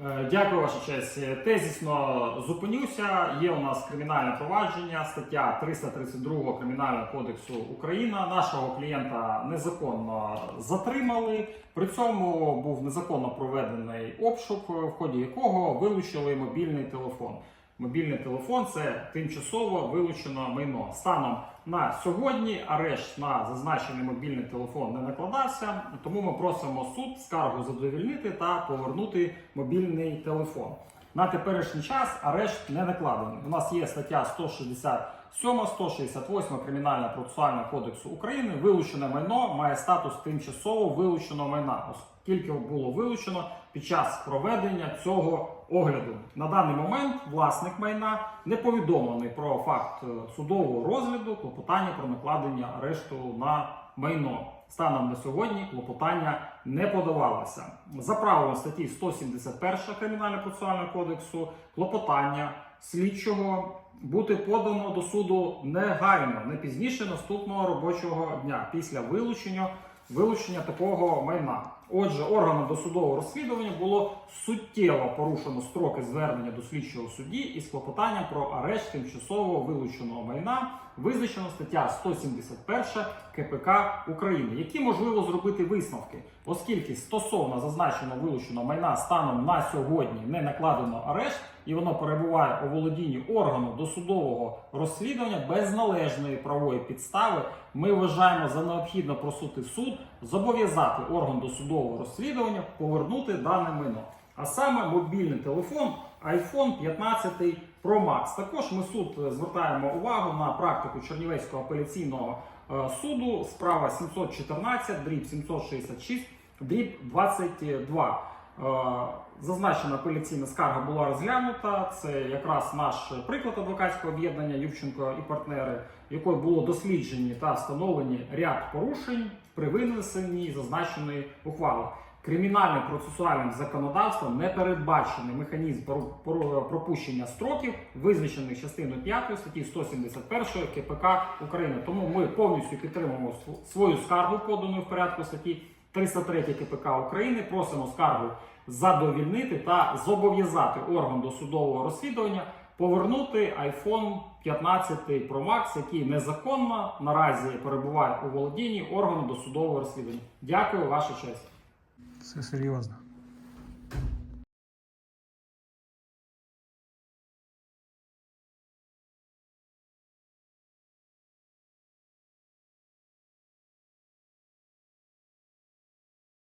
Е, Дякую, ваша честь. Тезісно зупинюся. Є у нас кримінальне провадження, стаття 332 Кримінального кодексу Україна. Нашого клієнта незаконно затримали. При цьому був незаконно проведений обшук, в ході якого вилучили мобільний телефон. Мобільний телефон це тимчасово вилучено майно. Станом на сьогодні арешт на зазначений мобільний телефон не накладався, тому ми просимо суд скаргу задовільнити та повернути мобільний телефон. На теперішній час арешт не накладений. У нас є стаття 167, 168 Кримінального процесуального кодексу України. Вилучене майно має статус тимчасово вилученого майна, оскільки було вилучено під час проведення цього огляду. На даний момент власник майна не повідомлений про факт е, судового розгляду клопотання про накладення арешту на майно. Станом на сьогодні клопотання не подавалося. За правилом статті 171 Кримінального процесуального кодексу клопотання слідчого бути подано до суду негайно, не пізніше наступного робочого дня після вилучення вилучення такого майна. Отже, органом досудового розслідування було суттєво порушено строки звернення до слідчого судді із клопотанням про арешт тимчасово вилученого майна, визначено стаття 171 КПК України, які можливо зробити висновки, оскільки стосовно зазначеного вилученого майна станом на сьогодні не накладено арешт, і воно перебуває у володінні органу досудового розслідування без належної правової підстави. Ми вважаємо за необхідно просити суд зобов'язати орган досудового розслідування повернути дане майно. А саме мобільний телефон iPhone 15 Pro Max. Також ми суд е, звертаємо увагу на практику Чернівецького апеляційного е, суду. Справа 714, дріб 766, дріб 22. Е, Зазначена апеляційна скарга була розглянута. Це якраз наш приклад адвокатського об'єднання Ювченко і партнери, якою було досліджені та встановлені ряд порушень при винесенні зазначеної ухвали. Кримінальним процесуальним законодавством не передбачений механізм пропущення строків, визначених частиною 5 статті 171 КПК України. Тому ми повністю підтримуємо свою скаргу, подану в порядку статті 303 КПК України. Просимо скаргу задовільнити та зобов'язати орган досудового розслідування повернути iPhone 15 Pro Max, який незаконно наразі перебуває у володінні органу досудового розслідування. Дякую, ваша честь. Все серйозно.